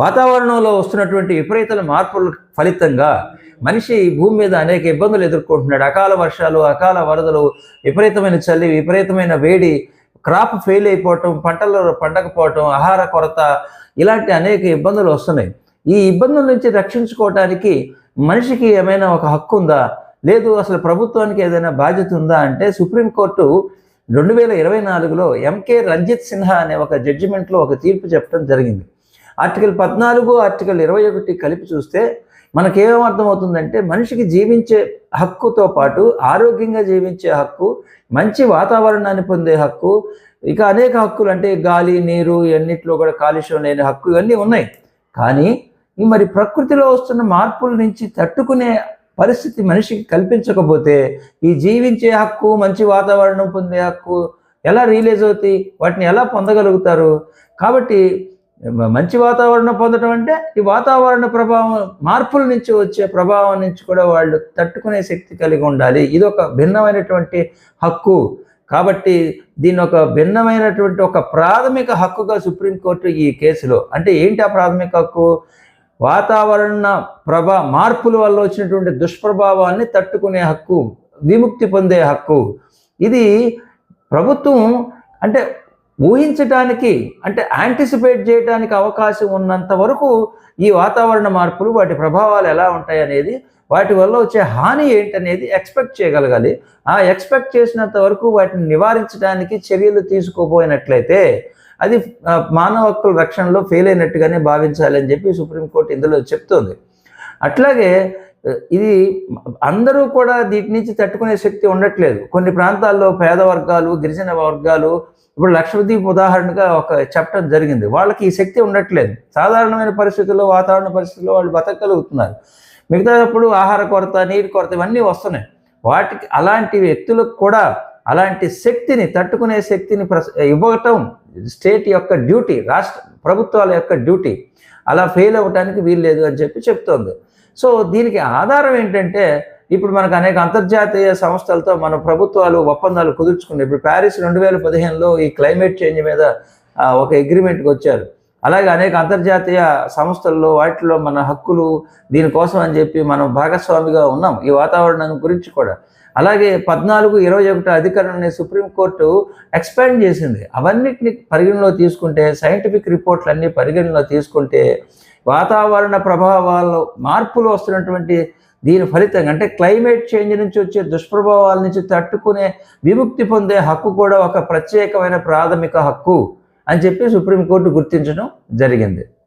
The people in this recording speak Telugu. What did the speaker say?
వాతావరణంలో వస్తున్నటువంటి విపరీత మార్పుల ఫలితంగా మనిషి భూమి మీద అనేక ఇబ్బందులు ఎదుర్కొంటున్నాడు. అకాల వర్షాలు అకాల వరదలు విపరీతమైన చలి విపరీతమైన వేడి క్రాప్ ఫెయిల్ అయిపోవటం పంటలు పండకపోవటం ఆహార కొరత ఇలాంటి అనేక ఇబ్బందులు వస్తున్నాయి. ఈ ఇబ్బందుల నుంచి రక్షించుకోవటానికి మనిషికి ఏమైనా ఒక హక్కు ఉందా? లేదు అసలు ప్రభుత్వానికి ఏదైనా బాధ్యత ఉందా అంటే సుప్రీంకోర్టు రెండు వేల ఇరవై నాలుగులో ఎంకే రంజిత్ సిన్హా అనే ఒక జడ్జిమెంట్లో ఒక తీర్పు చెప్పడం జరిగింది. ఆర్టికల్ పద్నాలుగు ఆర్టికల్ ఇరవై ఒకటి కలిపి చూస్తే మనకేమర్థమవుతుందంటే మనిషికి జీవించే హక్కుతో పాటు ఆరోగ్యంగా జీవించే హక్కు మంచి వాతావరణాన్ని పొందే హక్కు ఇక అనేక హక్కులు అంటే గాలి నీరు ఇవన్నిట్లో కూడా కాలుష్యం లేని హక్కు ఇవన్నీ ఉన్నాయి. కానీ ఈ మరి ప్రకృతిలో వస్తున్న మార్పుల నుంచి తట్టుకునే పరిస్థితి మనిషికి కల్పించకపోతే ఈ జీవించే హక్కు మంచి వాతావరణం పొందే హక్కు ఎలా రిలీజ్ అవుతాయి? వాటిని ఎలా పొందగలుగుతారు? కాబట్టి మంచి వాతావరణం పొందడం అంటే ఈ వాతావరణ ప్రభావం మార్పుల నుంచి వచ్చే ప్రభావం నుంచి కూడా వాళ్ళు తట్టుకునే శక్తి కలిగి ఉండాలి. ఇది ఒక భిన్నమైనటువంటి హక్కు. కాబట్టి దీని ఒక భిన్నమైనటువంటి ఒక ప్రాథమిక హక్కుగా సుప్రీంకోర్టు ఈ కేసులో అంటే ఏంటి ఆ ప్రాథమిక హక్కు? వాతావరణ ప్రభా మార్పుల వల్ల వచ్చినటువంటి దుష్ప్రభావాన్ని తట్టుకునే హక్కు విముక్తి పొందే హక్కు. ఇది ప్రభుత్వం అంటే ఊహించటానికి అంటే యాంటిసిపేట్ చేయడానికి అవకాశం ఉన్నంత వరకు ఈ వాతావరణ మార్పులు వాటి ప్రభావాలు ఎలా ఉంటాయి అనేది వాటి వల్ల వచ్చే హాని ఏంటనేది ఎక్స్పెక్ట్ చేయగలగాలి. ఆ ఎక్స్పెక్ట్ చేసినంత వరకు వాటిని నివారించడానికి చర్యలు తీసుకోపోయినట్లయితే అది మానవ హక్కుల రక్షణలో ఫెయిల్ అయినట్టుగానే భావించాలి అని చెప్పి సుప్రీంకోర్టు ఇందులో చెప్తోంది. అట్లాగే ఇది అందరూ కూడా దీటి నుంచి తట్టుకునే శక్తి ఉండట్లేదు. కొన్ని ప్రాంతాల్లో పేద వర్గాలు గిరిజన వర్గాలు ఇప్పుడు లక్షద్వీప్ ఉదాహరణగా ఒక చెప్పడం జరిగింది. వాళ్ళకి ఈ శక్తి ఉండట్లేదు. సాధారణమైన పరిస్థితుల్లో వాతావరణ పరిస్థితుల్లో వాళ్ళు బతకగలుగుతున్నారు. మిగతాప్పుడు ఆహార కొరత నీటి కొరత ఇవన్నీ వస్తున్నాయి. వాటికి అలాంటి వ్యక్తులకు కూడా అలాంటి శక్తిని తట్టుకునే శక్తిని ప్రస ఇవ్వటం స్టేట్ యొక్క డ్యూటీ రాష్ట్ర ప్రభుత్వాల యొక్క డ్యూటీ. అలా ఫెయిల్ అవ్వటానికి వీల్లేదు అని చెప్పి చెప్తోంది. సో దీనికి ఆధారం ఏంటంటే ఇప్పుడు మనకు అనేక అంతర్జాతీయ సంస్థలతో మన ప్రభుత్వాలు ఒప్పందాలు కుదుర్చుకున్నాయి. ఇప్పుడు ప్యారిస్ రెండు వేల పదిహేనులో ఈ క్లైమేట్ చేంజ్ మీద ఒక అగ్రిమెంట్కి వచ్చారు. అలాగే అనేక అంతర్జాతీయ సంస్థల్లో వాటిలో మన హక్కులు దీనికోసం అని చెప్పి మనం భాగస్వామిగా ఉన్నాం ఈ వాతావరణం గురించి కూడా. అలాగే పద్నాలుగు ఇరవై ఒకటి అధికరణని సుప్రీంకోర్టు ఎక్స్పాండ్ చేసింది. అవన్నిటిని పరిగణలో తీసుకుంటే సైంటిఫిక్ రిపోర్ట్లన్నీ పరిగణలో తీసుకుంటే వాతావరణ ప్రభావాల్లో మార్పులు వస్తున్నటువంటి దీని ఫలితంగా అంటే క్లైమేట్ చేంజ్ నుంచి వచ్చే దుష్ప్రభావాల నుంచి తట్టుకునే విముక్తి పొందే హక్కు కూడా ఒక ప్రత్యేకమైన ప్రాథమిక హక్కు అని చెప్పి సుప్రీంకోర్టు గుర్తించడం జరిగింది.